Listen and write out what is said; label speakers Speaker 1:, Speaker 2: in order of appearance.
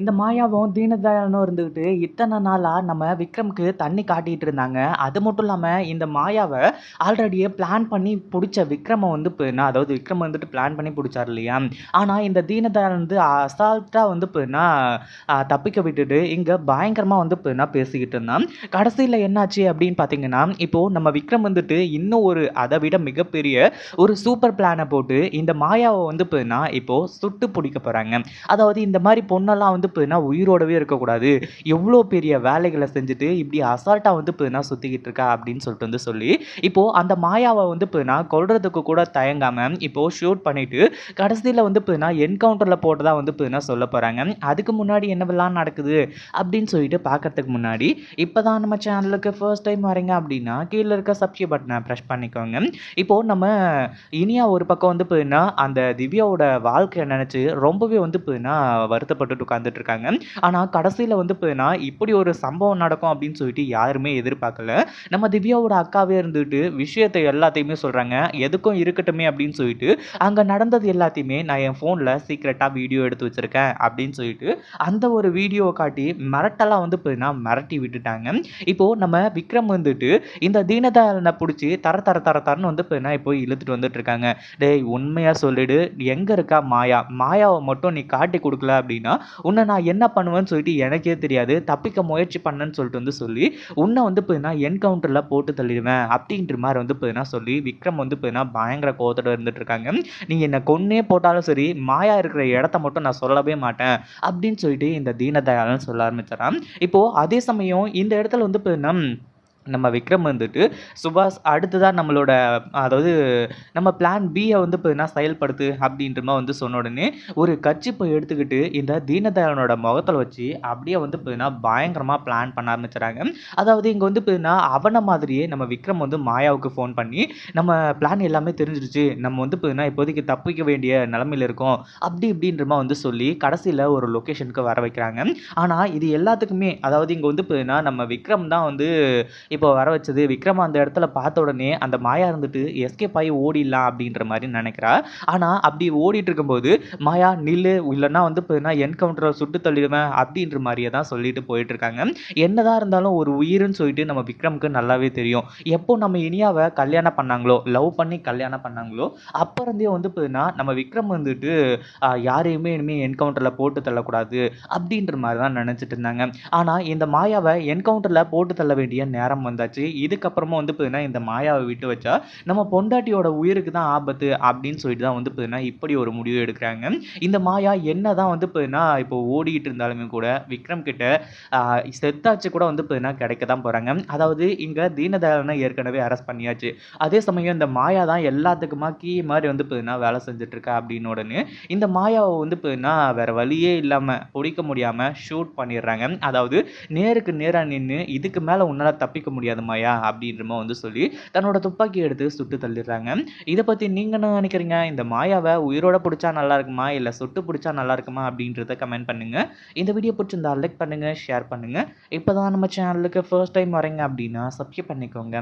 Speaker 1: இந்த மாயாவும் தீனதயாளனும் இருந்துக்கிட்டு இத்தனை நாளாக நம்ம விக்ரம்க்கு தண்ணி காட்டிகிட்டு இருந்தாங்க. அது மட்டும் இல்லாமல் இந்த மாயாவை ஆல்ரெடியே பிளான் பண்ணி பிடிச்ச விக்ரமை வந்து போயினா அதாவது விக்ரம் வந்துட்டு பிளான் பண்ணி பிடிச்சார் இல்லையா? ஆனால் இந்த தீனதயாளன் வந்து அசால்ட்டாக வந்து போயினா தப்பிக்க விட்டுட்டு இங்கே பயங்கரமாக வந்து போயினா பேசிக்கிட்டு இருந்தான். கடைசியில் என்னாச்சு அப்படின்னு பார்த்தீங்கன்னா இப்போது நம்ம விக்ரம் வந்துட்டு இன்னும் ஒரு அதை விட மிகப்பெரிய ஒரு சூப்பர் பிளானை போட்டு இந்த மாயாவை வந்து போயினா இப்போது சுட்டு பிடிக்க போகிறாங்க அதாவது இந்த மாதிரி பொண்ணெல்லாம் வந்து பார்த்தீங்கன்னா உயிரோடவே இருக்கக்கூடாது. எவ்வளோ பெரிய வேலைகளை செஞ்சுட்டு இப்படி அசால்ட்டாக வந்து பார்த்தீங்கன்னா சுற்றிக்கிட்டு இருக்கா அப்படின்னு சொல்லிட்டு வந்து சொல்லி இப்போது அந்த மாயாவை வந்து பார்த்தீங்கன்னா கொல்றதுக்கு கூட தயங்காமல் இப்போது ஷூட் பண்ணிவிட்டு கடைசியில் வந்து பார்த்தீங்கன்னா என்கவுண்டரில் போட்டதாக வந்து பார்த்தீங்கன்னா சொல்ல போகிறாங்க அதுக்கு முன்னாடி என்னவெல்லாம் நடக்குது அப்படின்னு சொல்லிட்டு பார்க்கறதுக்கு முன்னாடி இப்போ தான் நம்ம சேனலுக்கு ஃபர்ஸ்ட் டைம் வரீங்க அப்படின்னா கீழே இருக்க சப்ஸ்கிரைப் பட்டனை ப்ரெஷ் பண்ணிக்கோங்க. இப்போது நம்ம இனியா ஒரு பக்கம் வந்து பார்த்தீங்கன்னா அந்த திவ்யாவோட வாழ்க்கையை நினச்சி ரொம்பவே வந்து பார்த்தீங்கன்னா வருத்தப்பட்டு உட்காந்துட்டு இருக்காங்க ஆனால் கடைசியில் வந்து பார்த்தீங்கன்னா இப்படி ஒரு சம்பவம் நடக்கும் அப்படின்னு சொல்லிட்டு யாருமே எதிர்பார்க்கல. நம்ம திவ்யாவோட அக்காவே இருந்துட்டு விஷயத்தை எல்லாத்தையுமே சொல்கிறாங்க எதுக்கும் இருக்கட்டுமே அப்படின்னு சொல்லிட்டு அங்கே நடந்தது எல்லாத்தையுமே நான் என் ஃபோனில் சீக்ரெட்டாக வீடியோ எடுத்து வச்சுருக்கேன் அப்படின்னு சொல்லிட்டு அந்த ஒரு வீடியோவை காட்டி மிரட்டெல்லாம் வந்து பார்த்தீங்கன்னா மிரட்டி விட்டுட்டாங்க. இப்போது நம்ம விக்ரம் வந்துட்டு இந்த தீனதயாளனை பிடிச்சி தர தர தர தரன்னு வந்து பார்த்தீங்கன்னா இப்போ இழுத்துட்டு வந்துட்டு இருக்காங்க டேய் உண்மையாக சொல்லிடு. எங்கே இருக்கா மாயா? மாயாவை மட்டும் நீ காட்டி கொடுக்கல அப்படின்னா உன்னை நான் என்ன பண்ணுவேன்னு சொல்லிட்டு எனக்கே தெரியாது. தப்பிக்க முயற்சி பண்ணேன்னு சொல்லிட்டு வந்து சொல்லி உன்னை வந்து பார்த்தீங்கன்னா என்கவுண்டரில் போட்டு தள்ளிடுவேன் அப்படின்ற மாதிரி வந்து பார்த்தீங்கன்னா சொல்லி விக்ரம் வந்து பார்த்தீங்கன்னா பயங்கர கோவத்தோட இருந்துட்டு இருக்காங்க. நீ என்னை கொன்னே போட்டாலும் சரி மாயா இருக்கிற இடத்த மட்டும் நான் சொல்லவே மாட்டேன் அப்படின்னு சொல்லிட்டு இந்த தீனதயாளன் சொல்ல ஆரம்பிச்சிடறான் இப்போது அதே சமயம் இந்த இடத்துல வந்து பார்த்தீங்கன்னா நம்ம விக்ரம் வந்துட்டு சுபாஷ் அடுத்ததாக நம்மளோட அதாவது நம்ம பிளான் பியை வந்து பார்த்தீங்கன்னா செயல்படுத்து அப்படின்ற மாதிரி வந்து சொன்ன உடனே ஒரு கட்சிப்பை எடுத்துக்கிட்டு இந்த தீனதயாளனோட முகத்தில் வச்சு அப்படியே வந்து பார்த்தீங்கன்னா பயங்கரமாக பிளான் பண்ண ஆரம்பிச்சுறாங்க. அதாவது இங்கே வந்து பார்த்தீங்கன்னா அவனை மாதிரியே நம்ம விக்ரம் வந்து மாயாவுக்கு ஃபோன் பண்ணி நம்ம பிளான் எல்லாமே தெரிஞ்சிருச்சு. நம்ம வந்து பார்த்தீங்கன்னா இப்போதைக்கு தப்பிக்க வேண்டிய நிலமையில் இருக்கோம். அப்படி இப்படின்றமா வந்து சொல்லி கடைசியில் ஒரு லொக்கேஷனுக்கு வர வைக்கிறாங்க. ஆனால் இது எல்லாத்துக்குமே அதாவது இங்கே வந்து பார்த்தீங்கன்னா நம்ம விக்ரம் தான் வந்து இப்போ வர வச்சது விக்ரம் அந்த இடத்துல பார்த்த உடனே அந்த மாயா இருந்துட்டு எஸ்கேப் ஆகி ஓடிடலாம் அப்படின்ற மாதிரி நினைக்கிறா. ஆனால் அப்படி ஓடிட்டு இருக்கும்போது மாயா நில்லு. இல்லைன்னா வந்து பார்த்தீங்கன்னா என்கவுண்டரை சுட்டு தள்ளிடுவேன் அப்படின்ற மாதிரியே தான் சொல்லிட்டு போயிட்டு இருக்காங்க. என்னதான் இருந்தாலும் ஒரு உயிர்னு சொல்லிட்டு நம்ம விக்ரமுக்கு நல்லாவே தெரியும். எப்போ நம்ம இனியாவை கல்யாணம் பண்ணாங்களோ லவ் பண்ணி கல்யாணம் பண்ணாங்களோ அப்போ இருந்தே வந்து பார்த்தீங்கன்னா நம்ம விக்ரம் வந்துட்டு யாரையுமே இனிமேல் என்கவுண்டரில் போட்டு தள்ளக்கூடாது அப்படின்ற மாதிரி தான் நினச்சிட்டு இருந்தாங்க. ஆனால் இந்த மாயாவை என்கவுண்டரில் போட்டு தள்ள வேண்டிய நேரம் வந்தாச்சு. இதுக்கப்புறமா வந்து பார்த்தீங்கன்னா இந்த மாயாவை விட்டு வச்சா நம்ம பொண்டாட்டியோட உயிருக்கு தான் ஆபத்து அப்படின்னு சொல்லிட்டு தான் வந்து பார்த்தீங்கன்னா இப்படி ஒரு முடிவு எடுக்கிறாங்க. இந்த மாயா என்ன தான் வந்து பார்த்தீங்கன்னா இப்போ ஓடிக்கிட்டு இருந்தாலுமே கூட விக்ரம் கிட்ட செத்தாச்சு கூட வந்து பார்த்தீங்கன்னா கிடைக்க தான் போகிறாங்க அதாவது இங்கே தீனதயாளனை ஏற்கனவே அரெஸ்ட் பண்ணியாச்சு. அதே சமயம் இந்த மாயா தான் எல்லாத்துக்குமா கீ மாதிரி வந்து பார்த்தீங்கன்னா வேலை செஞ்சுட்டு இருக்கா அப்படின்னு உடனே இந்த மாயாவை வந்து பார்த்தீங்கன்னா வேறு வழியே இல்லாமல் பிடிக்க முடியாமல் ஷூட் பண்ணிடுறாங்க. அதாவது நேருக்கு நேராக நின்று இதுக்கு மேலே உன்னால் தப்பிக்க முடியாது மாயா அப்படின்றமா வந்து சொல்லி தன்னோட துப்பாக்கி எடுத்து சுட்டு தள்ளிடுறாங்க. இதை பற்றி நீங்கள் என்ன நினைக்கிறீங்க? இந்த மாயாவை உயிரோட பிடிச்சா நல்லா இருக்குமா? இல்லை சுட்டு பிடிச்சா நல்லா இருக்குமா? அப்படின்றத கமெண்ட் பண்ணுங்கள் இந்த வீடியோ பிடிச்சிருந்தா லைக் பண்ணுங்கள் ஷேர் பண்ணுங்கள் இப்போ தான் நம்ம சேனலுக்கு ஃபர்ஸ்ட் டைம் வரீங்க அப்படின்னா சப்ஸ்கிரைப் பண்ணிக்கோங்க.